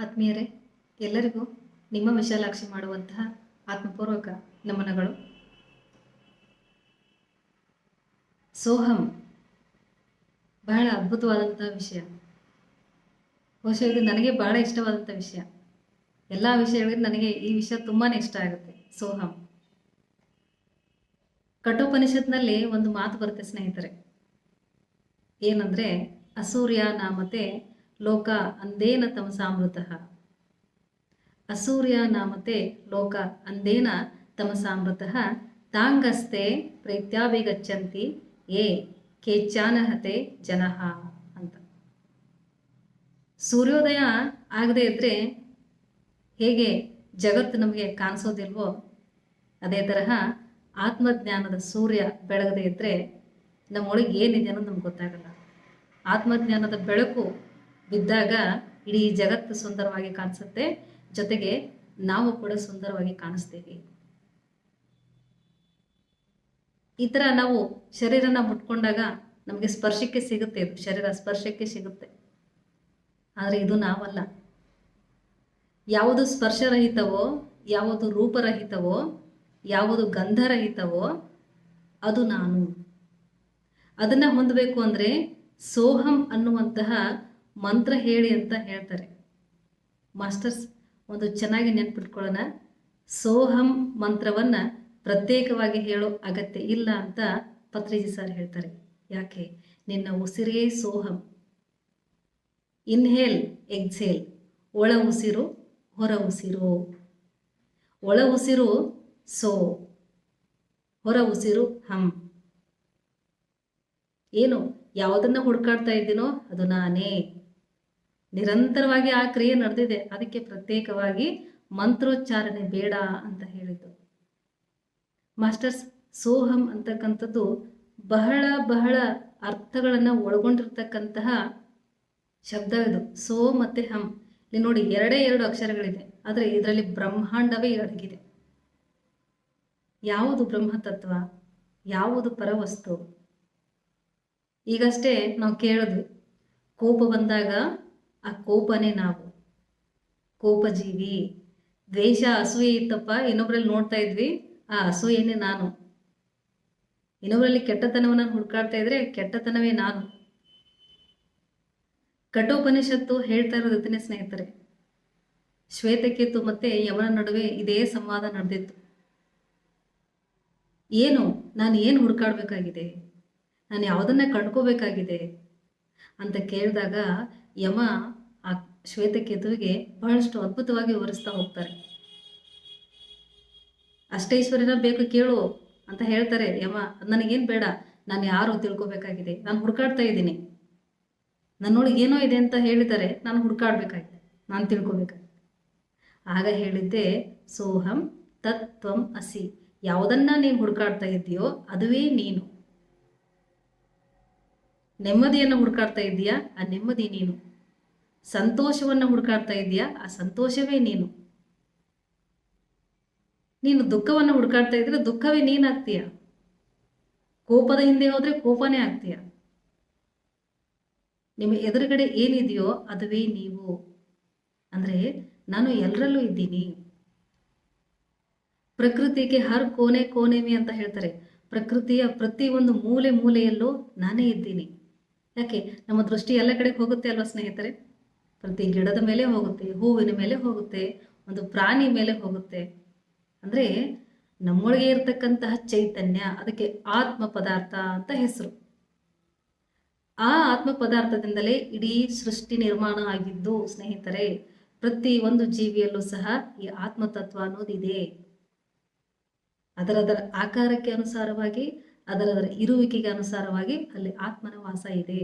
ಆತ್ಮೀಯರೇ, ಎಲ್ಲರಿಗೂ ನಿಮ್ಮ ವಿಶಾಲಾಕ್ಷಿ ಮಾಡುವಂತಹ ಆತ್ಮಪೂರ್ವಕ ನಮನಗಳು. ಸೋಹಂ, ಬಹಳ ಅದ್ಭುತವಾದಂತಹ ವಿಷಯ. ಬಹುಶಃ ಇದು ನನಗೆ ಬಹಳ ಇಷ್ಟವಾದಂಥ ವಿಷಯ. ಎಲ್ಲ ವಿಷಯಗಳಿಗೂ ನನಗೆ ಈ ವಿಷಯ ತುಂಬಾ ಇಷ್ಟ ಆಗುತ್ತೆ, ಸೋಹಂ. ಕಠೋಪನಿಷತ್ನಲ್ಲಿ ಒಂದು ಮಾತು ಬರುತ್ತೆ ಸ್ನೇಹಿತರೆ. ಏನಂದ್ರೆ, ಅಸೂರ್ಯ ನಾಮತೆ ಲೋಕ ಅಂದೇನ ತಮಸಾಮೃತ ಅಸೂರ್ಯ ನಾಮತೆ ಲೋಕ ಅಂದೇನ ತಮಸಾಮೃತ ತಾಂಗಸ್ತೆ ಪ್ರೀತ್ಯಾಭಿಗಚ್ಚಂತಿ ಏ ಕೇಚಾನಹತೆ ಜನಃ ಅಂತ. ಸೂರ್ಯೋದಯ ಆಗದೆ ಇದ್ರೆ ಹೇಗೆ ಜಗತ್ತು ನಮಗೆ ಕಾಣಿಸೋದಿಲ್ವೋ? ಅದೇ ತರಹ ಆತ್ಮಜ್ಞಾನದ ಸೂರ್ಯ ಬೆಳಗದೆ ಇದ್ರೆ ನಮ್ಮೊಳಗೆ ಏನಿದೆ ಅನ್ನೋದು ನಮ್ಗೆ ಗೊತ್ತಾಗಲ್ಲ. ಆತ್ಮಜ್ಞಾನದ ಬೆಳಕು ಬಿದ್ದಾಗ ಇಡೀ ಜಗತ್ತು ಸುಂದರವಾಗಿ ಕಾಣಿಸುತ್ತೆ. ಜೊತೆಗೆ ನಾವು ಕೂಡ ಸುಂದರವಾಗಿ ಕಾಣಿಸ್ತೀವಿ. ಈ ಥರ ನಾವು ಶರೀರನ ಮುಟ್ಕೊಂಡಾಗ ನಮಗೆ ಸ್ಪರ್ಶಕ್ಕೆ ಸಿಗುತ್ತೆ ಇದು. ಶರೀರ ಸ್ಪರ್ಶಕ್ಕೆ ಸಿಗುತ್ತೆ. ಆದರೆ ಇದು ನಾವಲ್ಲ. ಯಾವುದು ಸ್ಪರ್ಶರಹಿತವೋ, ಯಾವುದು ರೂಪರಹಿತವೋ, ಯಾವುದು ಗಂಧರಹಿತವೋ, ಅದು ನಾನು. ಅದನ್ನು ಹೊಂದಬೇಕು ಅಂದರೆ ಸೋಹಂ ಅನ್ನುವಂತಹ ಮಂತ್ರ ಹೇಳಿ ಅಂತ ಹೇಳ್ತಾರೆ. ಮಾಸ್ಟರ್ಸ್, ಒಂದು ಚೆನ್ನಾಗಿ ನೆನ್ಪಿಟ್ಕೊಳ್ಳೋಣ. ಸೋಹಂ ಮಂತ್ರವನ್ನು ಪ್ರತ್ಯೇಕವಾಗಿ ಹೇಳೋ ಅಗತ್ಯ ಇಲ್ಲ ಅಂತ ಪತ್ರಿಜಿ ಸರ್ ಹೇಳ್ತಾರೆ. ಯಾಕೆ? ನಿನ್ನ ಉಸಿರೇ ಸೋಹಂ. Inhale, exhale. ಒಳ ಉಸಿರು, ಹೊರ ಉಸಿರು. ಒಳ ಉಸಿರು, ಸೋ. ಹೊರ ಉಸಿರು, ಹಂ. ಏನು? ಯಾವುದನ್ನ ಹುಡುಕಾಡ್ತಾ ಇದ್ದೀನೋ ಅದು ನಾನೇ. ನಿರಂತರವಾಗಿ ಆ ಕ್ರಿಯೆ ನಡೆದಿದೆ. ಅದಕ್ಕೆ ಪ್ರತ್ಯೇಕವಾಗಿ ಮಂತ್ರೋಚ್ಚಾರಣೆ ಬೇಡ ಅಂತ ಹೇಳಿದ್ದು. ಮಾಸ್ಟರ್ಸ್ ಸೋಹಂ ಅಂತಕ್ಕಂಥದ್ದು ಬಹಳ ಬಹಳ ಅರ್ಥಗಳನ್ನು ಒಳಗೊಂಡಿರ್ತಕ್ಕಂತಹ ಶಬ್ದ ಇದು. ಸೋ ಮತ್ತೆ ಹಂ. ಇಲ್ಲಿ ನೋಡಿ ಎರಡೇ ಎರಡು ಅಕ್ಷರಗಳಿದೆ. ಆದರೆ ಇದರಲ್ಲಿ ಬ್ರಹ್ಮಾಂಡವೇ ಅಡಗಿದೆ ಯಾವುದು ಬ್ರಹ್ಮತತ್ವ? ಯಾವುದು ಪರವಸ್ತು? ಈಗಷ್ಟೇ ನಾವು ಕೇಳಿದ್ವಿ. ಕೋಪ ಬಂದಾಗ ಆ ಕೋಪನೇ ನಾವು. ಕೋಪಜೀವಿ. ದ್ವೇಷ, ಅಸೂಯೆ ಇತ್ತಪ್ಪ, ಇನ್ನೊಬ್ರಲ್ಲಿ ನೋಡ್ತಾ ಇದ್ವಿ. ಆ ಅಸೂಯೆನೇ ನಾನು. ಇನ್ನೊಬ್ಬರಲ್ಲಿ ಕೆಟ್ಟತನವನ್ನು ಹುಡ್ಕಾಡ್ತಾ ಇದ್ರೆ ಕೆಟ್ಟತನವೇ ನಾನು. ಕಠೋಪನಿಷತ್ತು ಹೇಳ್ತಾ ಇರೋದು ಇದನ್ನೇ ಸ್ನೇಹಿತರೆ. ಶ್ವೇತಕೇತು ಮತ್ತೆ ಯಮನ ನಡುವೆ ಇದೇ ಸಂವಾದ ನಡೆದಿತ್ತು. ಏನು? ನಾನು ಏನು ಹುಡುಕಾಡ್ಬೇಕಾಗಿದೆ? ನಾನು ಯಾವುದನ್ನ ಕಂಡ್ಕೋಬೇಕಾಗಿದೆ? ಅಂತ ಕೇಳಿದಾಗ ಯಮ ಆ ಶ್ವೇತಕೇತುವಿಗೆ ಬಹಳಷ್ಟು ಅದ್ಭುತವಾಗಿ ವಿವರಿಸ್ತಾ ಹೋಗ್ತಾರೆ. ಅಷ್ಟೈಶ್ವರ್ಯನ ಬೇಕು ಕೇಳು ಅಂತ ಹೇಳ್ತಾರೆ ಯಮ, ನನಗೇನು ಬೇಡ, ನಾನು ಯಾರು ತಿಳ್ಕೊಬೇಕಾಗಿದೆ, ನಾನು ಹುಡುಕಾಡ್ತಾ ಇದ್ದೀನಿ. ನನ್ನೊಳಗೆ ಏನೋ ಇದೆ ಅಂತ ಹೇಳಿದ್ದಾರೆ ನಾನು ಹುಡುಕಾಡ್ಬೇಕಾಗಿದೆ, ನಾನು ತಿಳ್ಕೊಬೇಕಾಗಿದೆ. ಆಗ ಹೇಳಿದ್ದೆ, ಸೋಹಂ ತತ್ವಂ ಅಸಿ, ಯಾವುದನ್ನ ನೀನು ಹುಡುಕಾಡ್ತಾ ಇದ್ದೀಯೋ, ಅದುವೇ ನೀನು. ನೆಮ್ಮದಿಯನ್ನು ಹುಡುಕಾಡ್ತಾ ಇದ್ದೀಯಾ? ಆ ನೆಮ್ಮದಿ ನೀನು. ಸಂತೋಷವನ್ನು ಹುಡುಕಾಡ್ತಾ ಇದ್ದೀಯಾ? ಆ ಸಂತೋಷವೇ ನೀನು. ನೀನು ದುಃಖವನ್ನು ಹುಡುಕಾಡ್ತಾ ಇದ್ರೆ ದುಃಖವೇ ನೀನಾಗ್ತೀಯ ಕೋಪದ ಹಿಂದೆ ಹೋದ್ರೆ ಕೋಪನೇ ಆಗ್ತೀಯ? ನಿಮ್ಮ ಎದುರುಗಡೆ ಏನಿದೆಯೋ ಅದುವೇ ನೀವು. ಅಂದರೆ ನಾನು ಎಲ್ಲರಲ್ಲೂ ಇದ್ದೀನಿ. ಪ್ರಕೃತಿಗೆ ಹರ್ ಕೋನೆ ಕೋನೆಮಿ ಅಂತ ಹೇಳ್ತಾರೆ. ಪ್ರಕೃತಿಯ ಪ್ರತಿಯೊಂದು ಮೂಲೆ ಮೂಲೆಯಲ್ಲೂ ನಾನೇ ಇದ್ದೀನಿ. ಯಾಕೆ? ನಮ್ಮ ದೃಷ್ಟಿ ಎಲ್ಲ ಕಡೆ ಹೋಗುತ್ತೆ ಅಲ್ವಾ ಸ್ನೇಹಿತರೆ? ಪ್ರತಿ ಗಿಡದ ಮೇಲೆ ಹೋಗುತ್ತೆ, ಹೂವಿನ ಮೇಲೆ ಹೋಗುತ್ತೆ, ಒಂದು ಪ್ರಾಣಿ ಮೇಲೆ ಹೋಗುತ್ತೆ. ಅಂದ್ರೆ ನಮ್ಮೊಳಗೆ ಇರತಕ್ಕಂತಹ ಚೈತನ್ಯ, ಅದಕ್ಕೆ ಆತ್ಮ ಪದಾರ್ಥ ಅಂತ ಹೆಸರು. ಆ ಆತ್ಮ ಪದಾರ್ಥದಿಂದಲೇ ಇಡೀ ಸೃಷ್ಟಿ ನಿರ್ಮಾಣ ಆಗಿದ್ದು ಸ್ನೇಹಿತರೆ, ಪ್ರತಿ ಒಂದು ಜೀವಿಯಲ್ಲೂ ಸಹ ಈ ಆತ್ಮತತ್ವ ಅನ್ನೋದಿದೆ ಅದರದರ ಆಕಾರಕ್ಕೆ ಅನುಸಾರವಾಗಿ ಅದರದರ ಇರುವಿಕೆಗೆ ಅನುಸಾರವಾಗಿ ಅಲ್ಲಿ ಆತ್ಮನ ವಾಸ ಇದೆ.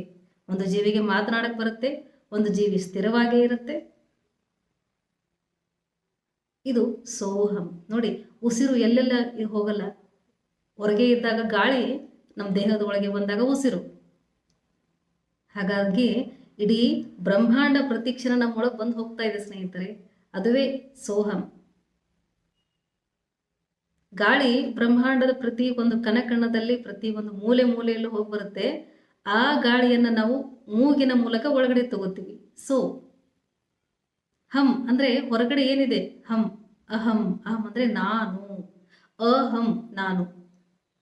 ಒಂದು ಜೀವಿಗೆ ಮಾತನಾಡಕ್ಕೆ ಬರುತ್ತೆ, ಒಂದು ಜೀವಿ ಸ್ಥಿರವಾಗೇ ಇರುತ್ತೆ. ಇದು ಸೋಹಂ. ನೋಡಿ, ಉಸಿರು ಎಲ್ಲೆಲ್ಲ ಹೋಗಲ್ಲ? ಹೊರಗೆ ಇದ್ದಾಗ ಗಾಳಿ ನಮ್ಮ ದೇಹದ ಒಳಗೆ ಬಂದಾಗ ಉಸಿರು. ಹಾಗಾಗಿ ಇಡೀ ಬ್ರಹ್ಮಾಂಡ ಪ್ರತಿಕ್ಷಣ ನಮ್ಮೊಳಗೆ ಬಂದು ಹೋಗ್ತಾ ಇದೆ ಸ್ನೇಹಿತರೆ. ಅದುವೇ ಸೋಹಂ. ಗಾಳಿ ಬ್ರಹ್ಮಾಂಡದ ಪ್ರತಿ ಒಂದು ಕಣಕಣದಲ್ಲಿ ಪ್ರತಿ ಒಂದು ಮೂಲೆ ಮೂಲೆಯಲ್ಲೂ ಹೋಗಿ ಬರುತ್ತೆ. ಆ ಗಾಳಿಯನ್ನು ನಾವು ಮೂಗಿನ ಮೂಲಕ ಒಳಗಡೆ ತಗೋತೀವಿ. ಸೊ, ಹಂ ಅಂದ್ರೆ ಹೊರಗಡೆ ಏನಿದೆ? ಹಂ, ಅಹಂ ಅಹಂ ಅಂದ್ರೆ ನಾನು, ಅಹಂ ನಾನು.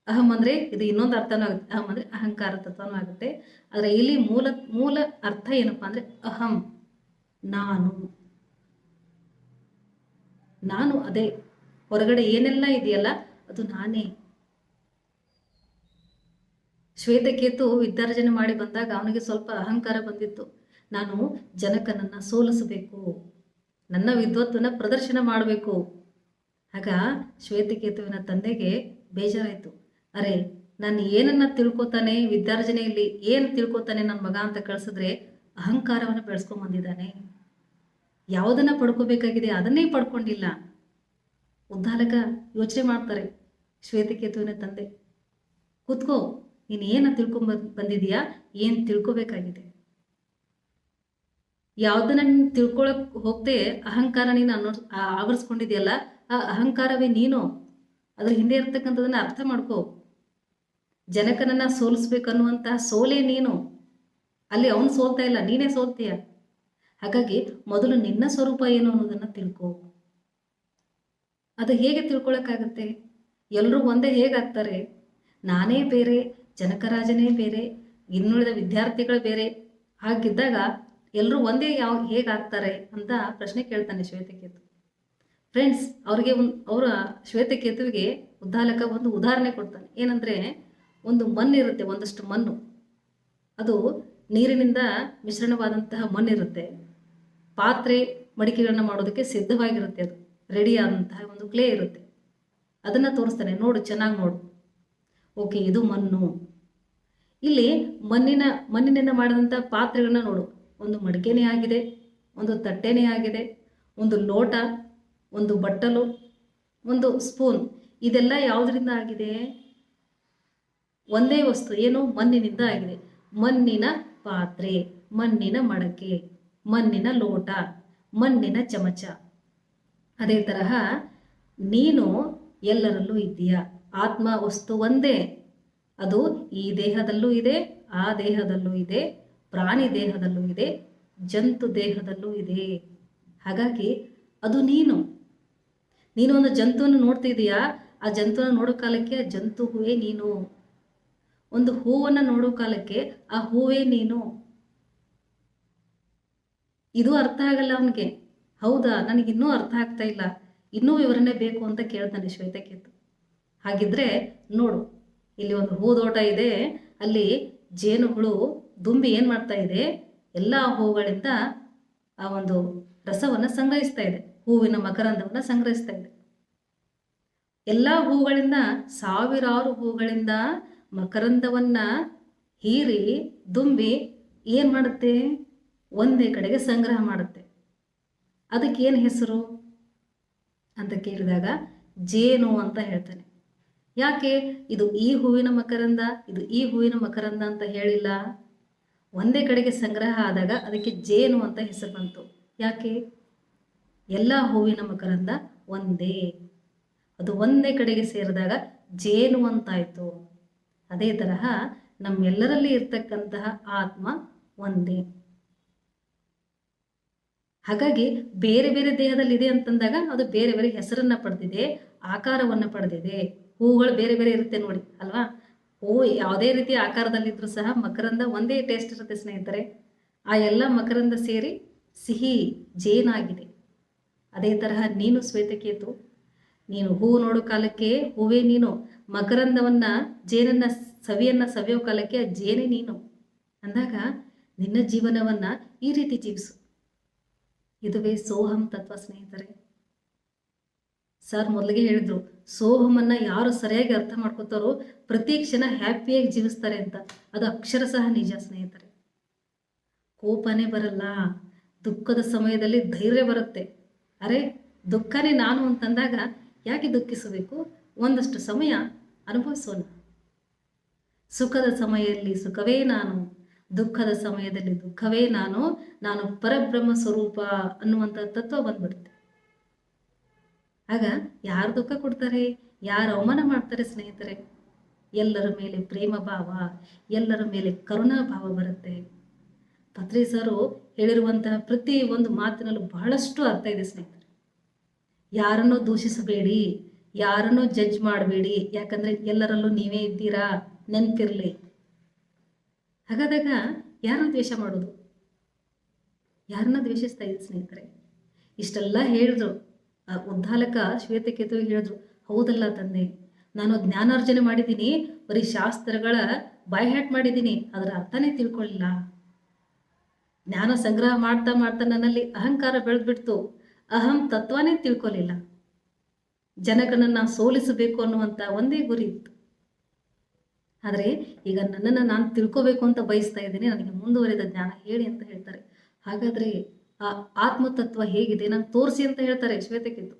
ಅಹಂ ಅಂದ್ರೆ ಇದು ಇನ್ನೊಂದು ಅರ್ಥನೂ ಆಗುತ್ತೆ. ಅಹಂ ಅಂದ್ರೆ ಅಹಂಕಾರ ತತ್ವನೂ ಆಗುತ್ತೆ. ಆದರೆ ಇಲ್ಲಿ ಮೂಲ ಮೂಲ ಅರ್ಥ ಏನಪ್ಪಾ ಅಂದ್ರೆ ಅಹಂ, ನಾನು. ನಾನು ಅದೇ. ಹೊರಗಡೆ ಏನೆಲ್ಲ ಇದೆಯಲ್ಲ, ಅದು ನಾನೇ. ಶ್ವೇತಕೇತು ವಿದ್ಯಾರ್ಜನೆ ಮಾಡಿ ಬಂದಾಗ ಅವನಿಗೆ ಸ್ವಲ್ಪ ಅಹಂಕಾರ ಬಂದಿತ್ತು. ನಾನು ಜನಕನನ್ನ ಸೋಲಿಸಬೇಕು, ನನ್ನ ವಿದ್ವತ್ತನ್ನ ಪ್ರದರ್ಶನ ಮಾಡಬೇಕು. ಆಗ ಶ್ವೇತಕೇತುವಿನ ತಂದೆಗೆ ಬೇಜಾರಾಯಿತು. ಅರೆ, ನಾನು ಏನನ್ನ ತಿಳ್ಕೊತಾನೆ ವಿದ್ಯಾರ್ಜನೆಯಲ್ಲಿ, ಏನು ತಿಳ್ಕೊತಾನೆ ನನ್ನ ಮಗ ಅಂತ ಕಳಿಸಿದ್ರೆ ಅಹಂಕಾರವನ್ನು ಬೆಳೆಸ್ಕೊಂಡ್ ಬಂದಿದ್ದಾನೆ ಯಾವುದನ್ನ ಪಡ್ಕೋಬೇಕಾಗಿದೆ ಅದನ್ನೇ ಪಡ್ಕೊಂಡಿಲ್ಲ. ಉದ್ದಾಲಕ ಯೋಚನೆ ಮಾಡ್ತಾರೆ ಶ್ವೇತಕೇತುವಿನ ತಂದೆ. ಕೂತ್ಕೋ, ನೀನು ಏನು ತಿಳ್ಕೊಂಬ, ಬಂದಿದೀಯಾ? ಏನು ತಿಳ್ಕೊಬೇಕಾಗಿದೆ? ಯಾವುದನ್ನ ನೀನು ತಿಳ್ಕೊಳಕ್ ಹೋಗ್ತೆ ಅಹಂಕಾರ ನೀನು ಅನ್ನೋ ಆವರಿಸ್ಕೊಂಡಿದ್ಯಲ್ಲ, ಆ ಅಹಂಕಾರವೇ ನೀನು? ಅದ್ರ ಹಿಂದೆ ಇರ್ತಕ್ಕಂಥದನ್ನ ಅರ್ಥ ಮಾಡ್ಕೋ. ಜನಕನನ್ನ ಸೋಲಿಸ್ಬೇಕನ್ನುವಂತಹ ಸೋಲೆ ನೀನು. ಅಲ್ಲಿ ಅವನು ಸೋಲ್ತಾ ಇಲ್ಲ, ನೀನೇ ಸೋಲ್ತೀಯ? ಹಾಗಾಗಿ ಮೊದಲು ನಿನ್ನ ಸ್ವರೂಪ ಏನು ಅನ್ನೋದನ್ನ ತಿಳ್ಕೋ. ಅದು ಹೇಗೆ ತಿಳ್ಕೊಳಕ್ಕಾಗತ್ತೆ? ಎಲ್ಲರೂ ಒಂದೇ ಹೇಗಾಗ್ತಾರೆ? ನಾನೇ ಬೇರೆ, ಜನಕರಾಜನೇ ಬೇರೆ, ಇನ್ನುಳಿದ ವಿದ್ಯಾರ್ಥಿಗಳು ಬೇರೆ. ಹಾಗಿದ್ದಾಗ ಎಲ್ಲರೂ ಒಂದೇ ಯಾವ ಹೇಗಾಗ್ತಾರೆ ಅಂತ ಪ್ರಶ್ನೆ ಕೇಳ್ತಾನೆ ಶ್ವೇತಕೇತು. ಫ್ರೆಂಡ್ಸ್ ಅವ್ರಿಗೆ ಒಂದು ಅವರ ಶ್ವೇತಕೇತುವಿಗೆ ಉದ್ದಾಲಕ ಒಂದು ಉದಾಹರಣೆ ಕೊಡ್ತಾನೆ. ಏನಂದ್ರೆ, ಒಂದು ಮಣ್ಣು ಇರುತ್ತೆ ಒಂದಷ್ಟು ಮಣ್ಣು. ಅದು ನೀರಿನಿಂದ ಮಿಶ್ರಣವಾದಂತಹ ಮಣ್ಣಿರುತ್ತೆ. ಪಾತ್ರೆ ಮಡಿಕೆಗಳನ್ನ ಮಾಡೋದಕ್ಕೆ ಸಿದ್ಧವಾಗಿರುತ್ತೆ ಅದು. ರೆಡಿ ಆದಂತಹ ಒಂದು ಕ್ಲೇ ಇರುತ್ತೆ. ಅದನ್ನ ತೋರಿಸ್ತಾನೆ, ನೋಡು, ಚೆನ್ನಾಗಿ ನೋಡು. ಓಕೆ ಇದು ಮಣ್ಣು. ಇಲ್ಲಿ ಮಣ್ಣಿನ, ಮಣ್ಣಿನಿಂದ ಮಾಡಿದಂಥ ಪಾತ್ರೆಗಳನ್ನ ನೋಡು. ಒಂದು ಮಡಿಕೆನೇ ಆಗಿದೆ, ಒಂದು ತಟ್ಟೆನೇ ಆಗಿದೆ, ಒಂದು ಲೋಟ, ಒಂದು ಬಟ್ಟಲು, ಒಂದು ಸ್ಪೂನ್ ಇದೆಲ್ಲ ಯಾವುದರಿಂದ ಆಗಿದೆ? ಒಂದೇ ವಸ್ತು, ಏನು? ಮಣ್ಣಿನಿಂದ ಆಗಿದೆ. ಮಣ್ಣಿನ ಪಾತ್ರೆ, ಮಣ್ಣಿನ ಮಡಕೆ, ಮಣ್ಣಿನ ಲೋಟ, ಮಣ್ಣಿನ ಚಮಚ. ಅದೇ ತರಹ ನೀನು ಎಲ್ಲರಲ್ಲೂ ಇದ್ದೀಯ? ಆತ್ಮ ವಸ್ತು ಒಂದೇ. ಅದು ಈ ದೇಹದಲ್ಲೂ ಇದೆ, ಆ ದೇಹದಲ್ಲೂ ಇದೆ, ಪ್ರಾಣಿ ದೇಹದಲ್ಲೂ ಇದೆ, ಜಂತು ದೇಹದಲ್ಲೂ ಇದೆ. ಹಾಗಾಗಿ ಅದು ನೀನು. ನೀನು ಒಂದು ಜಂತುವನ್ನು ನೋಡ್ತಿದೀಯಾ ಆ ಜಂತುವನ್ನು ನೋಡೋ ಕಾಲಕ್ಕೆ ಆ ಜಂತು ಹೂವೇ ನೀನು. ಒಂದು ಹೂವನ್ನು ನೋಡೋ ಕಾಲಕ್ಕೆ ಆ ಹೂವೇ ನೀನು. ಇದು ಅರ್ಥ ಆಗಲ್ಲ ಅವನಿಗೆ. ಹೌದಾ? ನನಗಿನ್ನೂ ಅರ್ಥ ಆಗ್ತಾ ಇಲ್ಲ. ಇನ್ನೂ ವಿವರಣೆ ಬೇಕು ಅಂತ ಕೇಳ್ತಾನೆ ಶ್ವೇತಕೇತು ಹಾಗಿದ್ರೆ ನೋಡು, ಇಲ್ಲಿ ಒಂದು ಹೂದೋಟ ಇದೆ. ಅಲ್ಲಿ ಜೇನುಹುಳು ದುಂಬಿ ಏನು ಮಾಡ್ತಾ ಇದೆ? ಎಲ್ಲ ಹೂಗಳಿಂದ ಆ ಒಂದು ರಸವನ್ನು ಸಂಗ್ರಹಿಸ್ತಾ ಇದೆ. ಹೂವಿನ ಮಕರಂದವನ್ನು ಸಂಗ್ರಹಿಸ್ತಾ ಇದೆ. ಎಲ್ಲ ಹೂಗಳಿಂದ, ಸಾವಿರಾರು ಹೂಗಳಿಂದ ಮಕರಂದವನ್ನ ಹೀರಿ ದುಂಬಿ ಏನು ಮಾಡುತ್ತೆ? ಒಂದೇ ಕಡೆಗೆ ಸಂಗ್ರಹ ಮಾಡುತ್ತೆ. ಅದಕ್ಕೆ ಏನು ಹೆಸರು ಅಂತ ಕೇಳಿದಾಗ ಜೇನು ಅಂತ ಹೇಳ್ತಾನೆ. ಯಾಕೆ? ಇದು ಈ ಹೂವಿನ ಮಕರಂದ, ಇದು ಈ ಹೂವಿನ ಮಕರಂದ ಅಂತ ಹೇಳಿಲ್ಲ. ಒಂದೇ ಕಡೆಗೆ ಸಂಗ್ರಹ ಆದಾಗ ಅದಕ್ಕೆ ಜೇನು ಅಂತ ಹೆಸರು ಬಂತು. ಯಾಕೆ? ಎಲ್ಲ ಹೂವಿನ ಮಕರಂದ ಒಂದೇ. ಅದು ಒಂದೇ ಕಡೆಗೆ ಸೇರಿದಾಗ ಜೇನು ಅಂತಾಯಿತು. ಅದೇ ತರಹ ನಮ್ಮೆಲ್ಲರಲ್ಲಿ ಇರ್ತಕ್ಕಂತಹ ಆತ್ಮ ಒಂದೇ. ಹಾಗಾಗಿ ಬೇರೆ ಬೇರೆ ದೇಹದಲ್ಲಿ ಇದೆ ಅಂತಂದಾಗ ಅದು ಬೇರೆ ಬೇರೆ ಹೆಸರನ್ನ ಪಡೆದಿದೆ, ಆಕಾರವನ್ನು ಪಡೆದಿದೆ. ಹೂಗಳು ಬೇರೆ ಬೇರೆ ಇರುತ್ತೆ ನೋಡಿ, ಅಲ್ವಾ? ಹೂವು ಯಾವುದೇ ರೀತಿಯ ಆಕಾರದಲ್ಲಿದ್ರು ಸಹ ಮಕರಂದ ಒಂದೇ ಟೇಸ್ಟ್ ಇರುತ್ತೆ ಸ್ನೇಹಿತರೆ. ಆ ಎಲ್ಲ ಮಕರಂದ ಸೇರಿ ಸಿಹಿ ಜೇನಾಗಿದೆ ಅದೇ ತರಹ ನೀನು ಶ್ವೇತಕೇತು. ನೀನು ಹೂವು ನೋಡೋ ಕಾಲಕ್ಕೆ ಹೂವೇ ನೀನು. ಮಕರಂದವನ್ನ, ಜೇನನ್ನ, ಸವಿಯನ್ನ ಸವಿಯೋ ಕಾಲಕ್ಕೆ ಆ ಜೇನೇ ನೀನು. ಅಂದಾಗ ನಿನ್ನ ಜೀವನವನ್ನ ಈ ರೀತಿ ಜೀವಿಸು. ಇದುವೇ ಸೋಹಂ ತತ್ವ ಸ್ನೇಹಿತರೆ. ಸರ್ ಮೊದಲಿಗೆ ಹೇಳಿದ್ರು, ಸೋಹಮನ್ನ ಯಾರು ಸರಿಯಾಗಿ ಅರ್ಥ ಮಾಡ್ಕೋತಾರೋ ಪ್ರತಿ ಕ್ಷಣ ಹ್ಯಾಪಿಯಾಗಿ ಜೀವಿಸ್ತಾರೆ ಅಂತ. ಅದು ಅಕ್ಷರ ಸಹ ನಿಜ ಸ್ನೇಹಿತರೆ. ಕೋಪನೇ ಬರಲ್ಲ, ದುಃಖದ ಸಮಯದಲ್ಲಿ ಧೈರ್ಯ ಬರುತ್ತೆ. ಅರೆ, ದುಃಖನೇ ನಾನು ಅಂತಂದಾಗ ಯಾಕೆ ದುಃಖಿಸಬೇಕು? ಒಂದಷ್ಟು ಸಮಯ ಅನುಭವಿಸೋಣ. ಸುಖದ ಸಮಯದಲ್ಲಿ ಸುಖವೇ ನಾನು. ದುಃಖದ ಸಮಯದಲ್ಲಿ ದುಃಖವೇ ನಾನು ನಾನು ಪರಬ್ರಹ್ಮ ಸ್ವರೂಪ ಅನ್ನುವಂಥ ತತ್ವ ಬಂದ್ಬಿಡುತ್ತೆ. ಆಗ ಯಾರು ದುಃಖ ಕೊಡ್ತಾರೆ? ಯಾರು ಅವಮಾನ ಮಾಡ್ತಾರೆ ಸ್ನೇಹಿತರೆ? ಎಲ್ಲರ ಮೇಲೆ ಪ್ರೇಮ ಭಾವ, ಎಲ್ಲರ ಮೇಲೆ ಕರುಣಾ ಭಾವ ಬರುತ್ತೆ. ಪತ್ರಿ ಸರು ಹೇಳಿರುವಂತಹ ಪ್ರತಿ ಒಂದು ಮಾತಿನಲ್ಲೂ ಬಹಳಷ್ಟು ಅರ್ಥ ಇದೆ ಸ್ನೇಹಿತರೆ. ಯಾರನ್ನು ದೂಷಿಸಬೇಡಿ, ಯಾರನ್ನು ಜಡ್ಜ್ ಮಾಡಬೇಡಿ. ಯಾಕಂದ್ರೆ ಎಲ್ಲರಲ್ಲೂ ನೀವೇ ಇದ್ದೀರಾ? ನೆನಪಿರಲಿ. ಹಾಗಾದಾಗ ಯಾರನ್ನ ದ್ವೇಷ ಮಾಡೋದು? ಯಾರನ್ನ ದ್ವೇಷಿಸ್ತಾ ಇದ್ದ ಸ್ನೇಹಿತರೆ? ಇಷ್ಟೆಲ್ಲ ಹೇಳಿದ್ರು. ಆ ಉದ್ದಾಲಕ ಶ್ವೇತಕೇತು ಹೇಳಿದ್ರು, ಹೌದಲ್ಲ ತಂದೆ, ನಾನು ಜ್ಞಾನಾರ್ಜನೆ ಮಾಡಿದ್ದೀನಿ, ಬರೀ ಶಾಸ್ತ್ರಗಳ ಬಾಯ್ಹ್ಯಾಟ್ ಮಾಡಿದ್ದೀನಿ, ಅದರ ಅರ್ಥನೇ ತಿಳ್ಕೊಳ್ಳಿಲ್ಲ ಜ್ಞಾನ ಸಂಗ್ರಹ ಮಾಡ್ತಾ ಮಾಡ್ತಾ ನನ್ನಲ್ಲಿ ಅಹಂಕಾರ ಬೆಳೆದ್ಬಿಡ್ತು. ಅಹಂ ತತ್ವನೇ ತಿಳ್ಕೊಲಿಲ್ಲ. ಜನಗಳನ್ನ ಸೋಲಿಸಬೇಕು ಅನ್ನುವಂಥ ಒಂದೇ ಗುರಿ ಇತ್ತು. ಆದರೆ ಈಗ ನನ್ನನ್ನು ನಾನು ತಿಳ್ಕೋಬೇಕು ಅಂತ ಬಯಸ್ತಾ ಇದ್ದೀನಿ. ನನಗೆ ಮುಂದುವರಿದ ಜ್ಞಾನ ಹೇಳಿ ಅಂತ ಹೇಳ್ತಾರೆ. ಹಾಗಾದ್ರೆ ಆ ಆತ್ಮತತ್ವ ಹೇಗಿದೆ? ನಂಗೆ ತೋರಿಸಿ ಅಂತ ಹೇಳ್ತಾರೆ ಶ್ವೇತಕ್ಕಿದ್ದು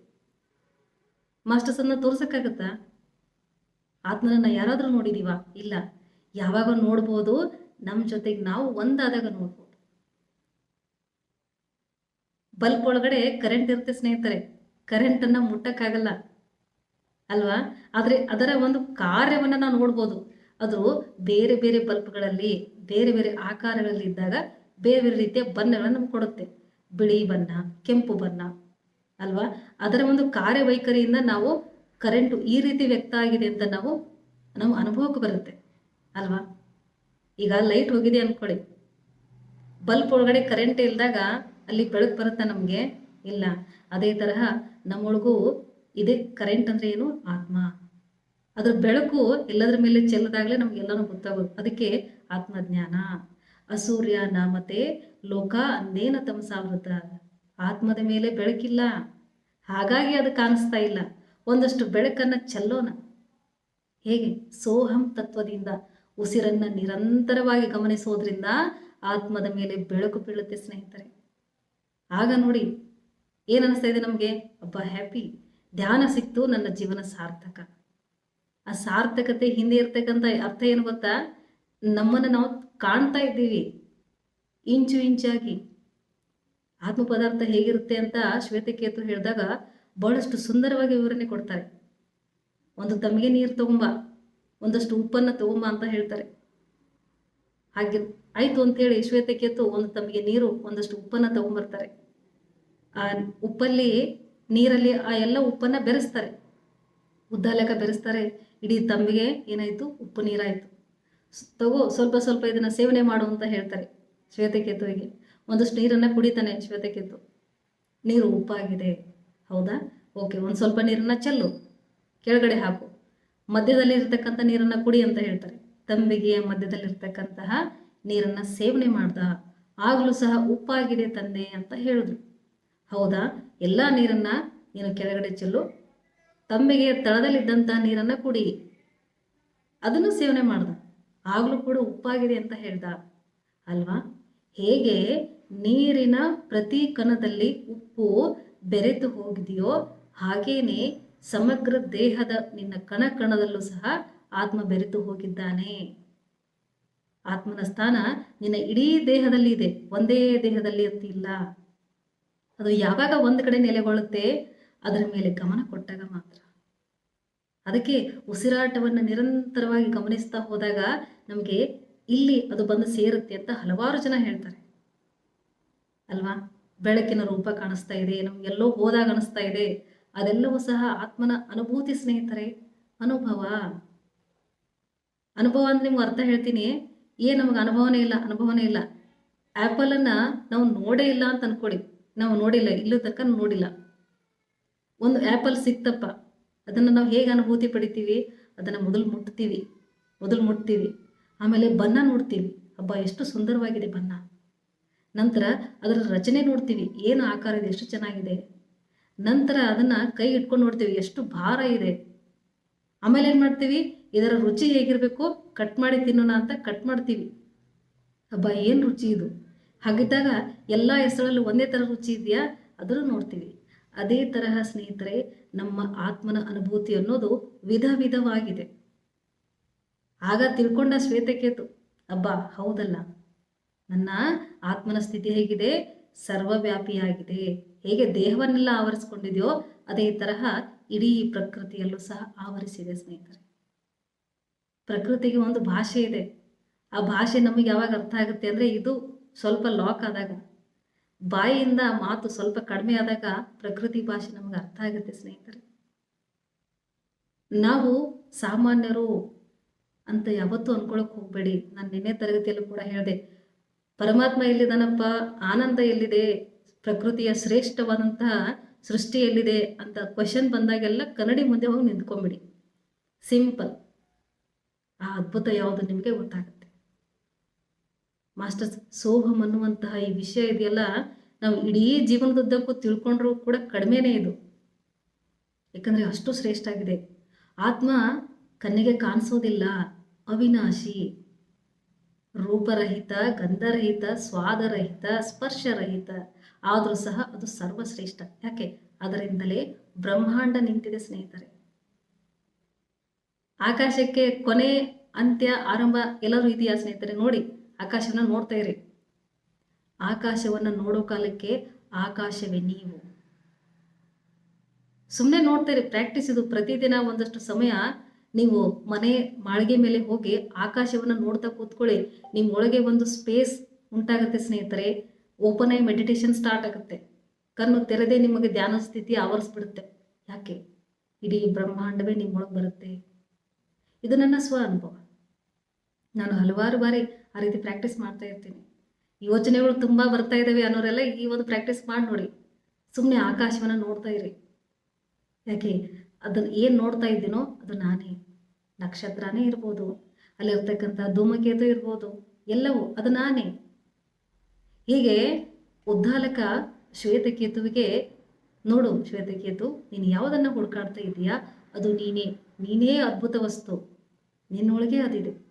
ಮಾಸ್ಟರ್ಸನ್ನ ತೋರ್ಸಕ್ಕಾಗತ್ತಾ? ಆತ್ಮನನ್ನ ಯಾರಾದರೂ ನೋಡಿದೀವ? ಇಲ್ಲ. ಯಾವಾಗ ನೋಡ್ಬೋದು? ನಮ್ಮ ಜೊತೆಗೆ ನಾವು ಒಂದಾದಾಗ ನೋಡ್ಬೋದು. ಬಲ್ಪ್ ಒಳಗಡೆ ಕರೆಂಟ್ ಇರುತ್ತೆ ಸ್ನೇಹಿತರೆ. ಕರೆಂಟನ್ನು ಮುಟ್ಟಕ್ಕಾಗಲ್ಲ. ಅಲ್ವಾ? ಆದ್ರೆ ಅದರ ಒಂದು ಕಾರ್ಯವನ್ನ ನಾವು ನೋಡ್ಬೋದು. ಅದು ಬೇರೆ ಬೇರೆ ಬಲ್ಬ್ಗಳಲ್ಲಿ ಬೇರೆ ಬೇರೆ ಆಕಾರಗಳಲ್ಲಿ ಇದ್ದಾಗ ಬೇರೆ ಬೇರೆ ರೀತಿಯ ಬಣ್ಣಗಳನ್ನು ನಮ್ಗೆ ಕೊಡುತ್ತೆ. ಬಿಳಿ ಬಣ್ಣ, ಕೆಂಪು ಬಣ್ಣ, ಅಲ್ವಾ? ಅದರ ಒಂದು ಕಾರ್ಯವೈಖರಿಯಿಂದ ನಾವು ಕರೆಂಟು ಈ ರೀತಿ ವ್ಯಕ್ತ ಆಗಿದೆ ಅಂತ ನಾವು ನಮ್ಮ ಅನುಭವಕ್ಕೆ ಬರುತ್ತೆ, ಅಲ್ವಾ? ಈಗ ಲೈಟ್ ಹೋಗಿದೆ ಅಂದ್ಕೊಳ್ಳಿ ಬಲ್ಬ್ ಒಳಗಡೆ ಕರೆಂಟ್ ಇಲ್ದಾಗ ಅಲ್ಲಿ ಬೆಳಕು ಬರುತ್ತಾ ನಮಗೆ? ಇಲ್ಲ. ಅದೇ ತರಹ ನಮ್ಮೊಳಗೂ ಇದೇ ಕರೆಂಟ್ ಅಂದ್ರೆ ಏನು? ಆತ್ಮ. ಅದ್ರ ಬೆಳಕು ಎಲ್ಲದ್ರ ಮೇಲೆ ಚೆಲ್ಲದಾಗಲೇ ನಮ್ಗೆಲ್ಲನೂ ಗೊತ್ತಾಗೋದು. ಅದಕ್ಕೆ ಆತ್ಮಜ್ಞಾನ. ಅಸೂರ್ಯ, ನಾಮತೆ, ಲೋಕ ಅಂದೇನ ತಮಸಾವೃತ ಆತ್ಮದ ಮೇಲೆ ಬೆಳಕಿಲ್ಲ. ಹಾಗಾಗಿ ಅದು ಕಾಣಿಸ್ತಾ ಇಲ್ಲ. ಒಂದಷ್ಟು ಬೆಳಕನ್ನ ಚೆಲ್ಲೋಣ. ಹೇಗೆ? ಸೋಹಂ ತತ್ವದಿಂದ. ಉಸಿರನ್ನು ನಿರಂತರವಾಗಿ ಗಮನಿಸೋದ್ರಿಂದ ಆತ್ಮದ ಮೇಲೆ ಬೆಳಕು ಬೀಳುತ್ತೆ ಸ್ನೇಹಿತರೆ. ಆಗ ನೋಡಿ, ಏನ್ ಅನಿಸ್ತಾ ಇದೆ ನಮಗೆ? ಅಬ್ಬ ಹ್ಯಾಪಿ ಧ್ಯಾನ ಸಿಕ್ತು ನನ್ನ ಜೀವನ ಸಾರ್ಥಕ. ಆ ಸಾರ್ಥಕತೆ ಹಿಂದೆ ಇರ್ತಕ್ಕಂಥ ಅರ್ಥ ಏನು ಗೊತ್ತಾ? ನಮ್ಮನ್ನು ನಾವು ಕಾಣ್ತಾ ಇದ್ದೀವಿ, ಇಂಚು ಇಂಚಾಗಿ. ಆತ್ಮ ಪದಾರ್ಥ ಹೇಗಿರುತ್ತೆ ಅಂತ ಶ್ವೇತಕೇತು ಹೇಳಿದಾಗ ಬಹಳಷ್ಟು ಸುಂದರವಾಗಿ ವಿವರಣೆ ಕೊಡ್ತಾರೆ. ಒಂದು ತಮಗೆ ನೀರು ತಗೊಂಬ, ಒಂದಷ್ಟು ಉಪ್ಪನ್ನು ತಗೊಂಬ ಅಂತ ಹೇಳ್ತಾರೆ. ಹಾಗೆ ಆಯ್ತು ಅಂತೇಳಿ ಶ್ವೇತಕೇತು ಒಂದು ತಮಗೆ ನೀರು, ಒಂದಷ್ಟು ಉಪ್ಪನ್ನು ತಗೊಂಬರ್ತಾರೆ. ಆ ಉಪ್ಪಲ್ಲಿ ನೀರಲ್ಲಿ ಆ ಎಲ್ಲ ಉಪ್ಪನ್ನ ಬೆರೆಸ್ತಾರೆ. ಉದ್ದಾಲಕ ಬೆರೆಸ್ತಾರೆ ಇಡೀ ತಂಬಿಗೆ ಏನಾಯಿತು? ಉಪ್ಪು ನೀರಾಯಿತು. ತಗೋ, ಸ್ವಲ್ಪ ಸ್ವಲ್ಪ ಇದನ್ನು ಸೇವನೆ ಮಾಡು ಅಂತ ಹೇಳ್ತಾರೆ ಶ್ವೇತಕೇತುವಿಗೆ ಒಂದಷ್ಟು ನೀರನ್ನು ಕುಡಿತಾನೆ ಶ್ವೇತಕೇತು ನೀರು ಉಪ್ಪಾಗಿದೆ. ಹೌದಾ? ಓಕೆ, ಒಂದು ಸ್ವಲ್ಪ ನೀರನ್ನು ಚೆಲ್ಲು. ಕೆಳಗಡೆ ಹಾಕು. ಮಧ್ಯದಲ್ಲಿ ಇರತಕ್ಕಂಥ ನೀರನ್ನು ಕುಡಿ ಅಂತ ಹೇಳ್ತಾರೆ. ತಂಬಿಗೆಯ ಮಧ್ಯದಲ್ಲಿರ್ತಕ್ಕಂತಹ ನೀರನ್ನು ಸೇವನೆ ಮಾಡ್ದ. ಆಗಲೂ ಸಹ ಉಪ್ಪಾಗಿದೆ ತಂದೆ ಅಂತ ಹೇಳಿದ್ರು. ಹೌದಾ? ಎಲ್ಲ ನೀರನ್ನು ನೀನು ಕೆಳಗಡೆ ಚೆಲ್ಲು. ತಂಬಿಗೆಯ ತಳದಲ್ಲಿದ್ದಂಥ ನೀರನ್ನ ಕುಡಿ. ಅದನ್ನು ಸೇವನೆ ಮಾಡ್ದ. ಆಗಲೂ ಕೂಡ ಉಪ್ಪಾಗಿದೆ ಅಂತ ಹೇಳ್ದ. ಅಲ್ವಾ? ಹೇಗೆ ನೀರಿನ ಪ್ರತಿ ಕಣದಲ್ಲಿ ಉಪ್ಪು ಬೆರೆತು ಹೋಗಿದೆಯೋ ಹಾಗೇನೆ ಸಮಗ್ರ ದೇಹದ ನಿನ್ನ ಕಣ ಕಣದಲ್ಲೂ ಸಹ ಆತ್ಮ ಬೆರೆತು ಹೋಗಿದ್ದಾನೆ. ಆತ್ಮನ ಸ್ಥಾನ ನಿನ್ನ ಇಡೀ ದೇಹದಲ್ಲಿ ಇದೆ. ಒಂದೇ ದೇಹದಲ್ಲಿ ಅಂತಿಲ್ಲ ಅದು ಯಾವಾಗ ಒಂದು ಕಡೆ ನೆಲೆಗೊಳ್ಳುತ್ತೆ? ಅದರ ಮೇಲೆ ಗಮನ ಕೊಟ್ಟಾಗ ಮಾತ್ರ. ಅದಕ್ಕೆ ಉಸಿರಾಟವನ್ನು ನಿರಂತರವಾಗಿ ಗಮನಿಸ್ತಾ ಹೋದಾಗ ನಮಗೆ ಇಲ್ಲಿ ಅದು ಬಂದು ಸೇರುತ್ತೆ ಅಂತ ಹಲವಾರು ಜನ ಹೇಳ್ತಾರೆ. ಅಲ್ವಾ? ಬೆಳಕಿನ ರೂಪ ಕಾಣಿಸ್ತಾ ಇದೆ ನಮ್ಗೆಲ್ಲೋ ಹೋದಾಗ ಅನಿಸ್ತಾ ಇದೆ. ಅದೆಲ್ಲವೂ ಸಹ ಆತ್ಮನ ಅನುಭೂತಿ ಸ್ನೇಹಿತರೆ, ಅನುಭವ. ಅನುಭವ ಅಂತ ನಿಮ್ಗೆ ಅರ್ಥ ಹೇಳ್ತೀನಿ. ಏ ನಮಗೆ ಅನುಭವನೇ ಇಲ್ಲ ಅನುಭವನೇ ಇಲ್ಲ. ಆ್ಯಪಲನ್ನು ನಾವು ನೋಡೇ ಇಲ್ಲ ಅಂತ ಅನ್ಕೊಡಿ. ನಾವು ನೋಡಿಲ್ಲ ಇಲ್ಲೂ ತನಕ ನೋಡಿಲ್ಲ. ಒಂದು ಆ್ಯಪಲ್ ಸಿಕ್ತಪ್ಪ. ಅದನ್ನು ನಾವು ಹೇಗೆ ಅನುಭೂತಿ ಪಡಿತೀವಿ? ಅದನ್ನು ಮೊದಲು ಮುಟ್ತೀವಿ. ಮೊದಲು ಮುಟ್ತೀವಿ. ಆಮೇಲೆ ಬಣ್ಣ ನೋಡ್ತೀವಿ. ಹಬ್ಬ ಎಷ್ಟು ಸುಂದರವಾಗಿದೆ ಬಣ್ಣ. ನಂತರ ಅದರ ರಚನೆ ನೋಡ್ತೀವಿ. ಏನು ಆಕಾರ ಇದೆ, ಎಷ್ಟು ಚೆನ್ನಾಗಿದೆ. ನಂತರ ಅದನ್ನು ಕೈ ಇಟ್ಕೊಂಡು ನೋಡ್ತೀವಿ. ಎಷ್ಟು ಭಾರ ಇದೆ. ಆಮೇಲೆ ಏನು ಮಾಡ್ತೀವಿ? ಇದರ ರುಚಿ ಹೇಗಿರಬೇಕು? ಕಟ್ ಮಾಡಿ ತಿನ್ನೋಣ ಅಂತ ಕಟ್ ಮಾಡ್ತೀವಿ. ಹಬ್ಬ ಏನು ರುಚಿ ಇದು? ಹಾಗಿದ್ದಾಗ ಎಲ್ಲ ಹೆಸರಲ್ಲೂ ಒಂದೇ ಥರ ರುಚಿ ಇದೆಯಾ? ಅದನ್ನು ನೋಡ್ತೀವಿ. ಅದೇ ತರಹ ಸ್ನೇಹಿತರೆ, ನಮ್ಮ ಆತ್ಮನ ಅನುಭೂತಿ ಅನ್ನೋದು ವಿಧ ವಿಧವಾಗಿದೆ. ಆಗ ತಿಳ್ಕೊಂಡ ಶ್ವೇತಕೇತು, ಅಬ್ಬ, ಹೌದಲ್ಲ. ನನ್ನ ಆತ್ಮನ ಸ್ಥಿತಿ ಹೇಗಿದೆ? ಸರ್ವವ್ಯಾಪಿಯಾಗಿದೆ. ಹೇಗೆ ದೇಹವನ್ನೆಲ್ಲ ಆವರಿಸ್ಕೊಂಡಿದೆಯೋ, ಅದೇ ತರಹ ಇಡೀ ಪ್ರಕೃತಿಯಲ್ಲೂ ಸಹ ಆವರಿಸಿದೆ ಸ್ನೇಹಿತರೆ. ಪ್ರಕೃತಿಗೆ ಒಂದು ಭಾಷೆ ಇದೆ. ಆ ಭಾಷೆ ನಮಗೆ ಯಾವಾಗ ಅರ್ಥ ಆಗುತ್ತೆ ಅಂದರೆ ಇದು ಸ್ವಲ್ಪ ಲಾಕ್ ಆದಾಗ. ಬಾಯಿಯಿಂದ ಮಾತು ಸ್ವಲ್ಪ ಕಡಿಮೆ ಆದಾಗ ಪ್ರಕೃತಿ ಭಾಷೆ ನಮಗೆ ಅರ್ಥ ಆಗುತ್ತೆ, ಸ್ನೇಹಿತರೆ. ನಾವು ಸಾಮಾನ್ಯರು ಅಂತ ಯಾವತ್ತೂ ಅನ್ಕೊಳಕ್ ಹೋಗ್ಬೇಡಿ. ನಾನು ನಿನ್ನೆ ತರಗತಿಯಲ್ಲೂ ಕೂಡ ಹೇಳಿದೆ, ಪರಮಾತ್ಮ ಎಲ್ಲಿದಾನಪ್ಪ ಆನಂದ ಎಲ್ಲಿದೆ? ಪ್ರಕೃತಿಯ ಶ್ರೇಷ್ಠವಾದಂತಹ ಸೃಷ್ಟಿ ಎಲ್ಲಿದೆ ಅಂತ ಕ್ವಶನ್ ಬಂದಾಗೆಲ್ಲ ಕನ್ನಡಿ ಮುಂದೆ ಹೋಗಿ ನಿಂತ್ಕೊಂಬಿಡಿ. ಸಿಂಪಲ್ ಆ ಅದ್ಭುತ ಯಾವುದು ನಿಮಗೆ ಗೊತ್ತಾಗುತ್ತೆ ಮಾಸ್ಟರ್ಸ್ ಸೋಹಂ ಅನ್ನುವಂತಹ ಈ ವಿಷಯ ಇದೆಯಲ್ಲ, ನಾವು ಇಡೀ ಜೀವನದುದ್ದಕ್ಕೂ ತಿಳ್ಕೊಂಡ್ರೂ ಕೂಡ ಕಡಿಮೆನೇ ಇದು. ಯಾಕಂದ್ರೆ ಅಷ್ಟು ಶ್ರೇಷ್ಠ ಆಗಿದೆ. ಆತ್ಮ ಕಣ್ಣಿಗೆ ಕಾಣಿಸೋದಿಲ್ಲ. ಅವಿನಾಶಿ, ರೂಪರಹಿತ, ಗಂಧರಹಿತ, ಸ್ವಾದರಹಿತ, ಸ್ಪರ್ಶರಹಿತ. ಆದರೂ ಸಹ ಅದು ಸರ್ವಶ್ರೇಷ್ಠ. ಯಾಕೆ? ಅದರಿಂದಲೇ ಬ್ರಹ್ಮಾಂಡ ನಿಂತಿದೆ ಸ್ನೇಹಿತರೆ. ಆಕಾಶಕ್ಕೆ ಕೊನೆ ಅಂತ್ಯ ಆರಂಭ ಎಲ್ಲರೂ ಇದೆಯಾ ಸ್ನೇಹಿತರೆ? ನೋಡಿ. ಆಕಾಶವನ್ನ ನೋಡ್ತಾ ಇರಿ. ಆಕಾಶವನ್ನ ನೋಡೋ ಕಾಲಕ್ಕೆ ಆಕಾಶವೇ ನೀವು. ಸುಮ್ಮನೆ ನೋಡ್ತೀರಿ ಪ್ರಾಕ್ಟೀಸ್ ಇದು. ಪ್ರತಿದಿನ ಒಂದಷ್ಟು ಸಮಯ ನೀವು ಮನೆ ಮಾಳಿಗೆ ಮೇಲೆ ಹೋಗಿ ಆಕಾಶವನ್ನ ನೋಡ್ತಾ ಕೂತ್ಕೊಳ್ಳಿ. ನಿಮ್ಮ ಒಳಗೆ ಒಂದು ಸ್ಪೇಸ್ ಉಂಟಾಗುತ್ತೆ ಸ್ನೇಹಿತರೆ. ಓಪನ್ ಆಗಿ ಮೆಡಿಟೇಷನ್ ಸ್ಟಾರ್ಟ್ ಆಗುತ್ತೆ. ಕಣ್ಣು ತೆರೆದೇ ನಿಮಗೆ ಧ್ಯಾನ ಸ್ಥಿತಿ ಆವರಿಸ್ಬಿಡುತ್ತೆ. ಯಾಕೆ? ಇಡೀ ಬ್ರಹ್ಮಾಂಡವೇ ನಿಮ್ಮೊಳಗೆ ಬರುತ್ತೆ. ಇದು ನನ್ನ ಸ್ವ ಅನುಭವ. ನಾನು ಹಲವಾರು ಬಾರಿ ಆ ರೀತಿ ಪ್ರಾಕ್ಟೀಸ್ ಮಾಡ್ತಾ ಇರ್ತೀನಿ. ಯೋಚನೆಗಳು ತುಂಬ ಬರ್ತಾ ಇದ್ದಾವೆ ಅನ್ನೋರೆಲ್ಲ ಈ ಒಂದು ಪ್ರಾಕ್ಟೀಸ್ ಮಾಡಿ ನೋಡಿ. ಸುಮ್ಮನೆ ಆಕಾಶವನ್ನು ನೋಡ್ತಾ ಇರಿ. ಯಾಕೆ? ಅದನ್ನು ಏನು ನೋಡ್ತಾ ಇದ್ದೀನೋ ಅದು ನಾನೇ. ನಕ್ಷತ್ರನೇ ಇರ್ಬೋದು, ಅಲ್ಲಿರ್ತಕ್ಕಂಥ ಧೂಮಕೇತು ಇರ್ಬೋದು, ಎಲ್ಲವೂ ಅದು ನಾನೇ. ಹೀಗೆ ಉದ್ದಾಲಕ ಶ್ವೇತಕೇತುವಿಗೆ, ನೋಡು ಶ್ವೇತಕೇತು, ನೀನು ಯಾವುದನ್ನು ಹುಡುಕಾಡ್ತಾ ಇದೀಯಾ? ಅದು ನೀನೇ. ನೀನೇ ಅದ್ಭುತ ವಸ್ತು. ನಿನ್ನೊಳಗೆ ಅದಿದೆ.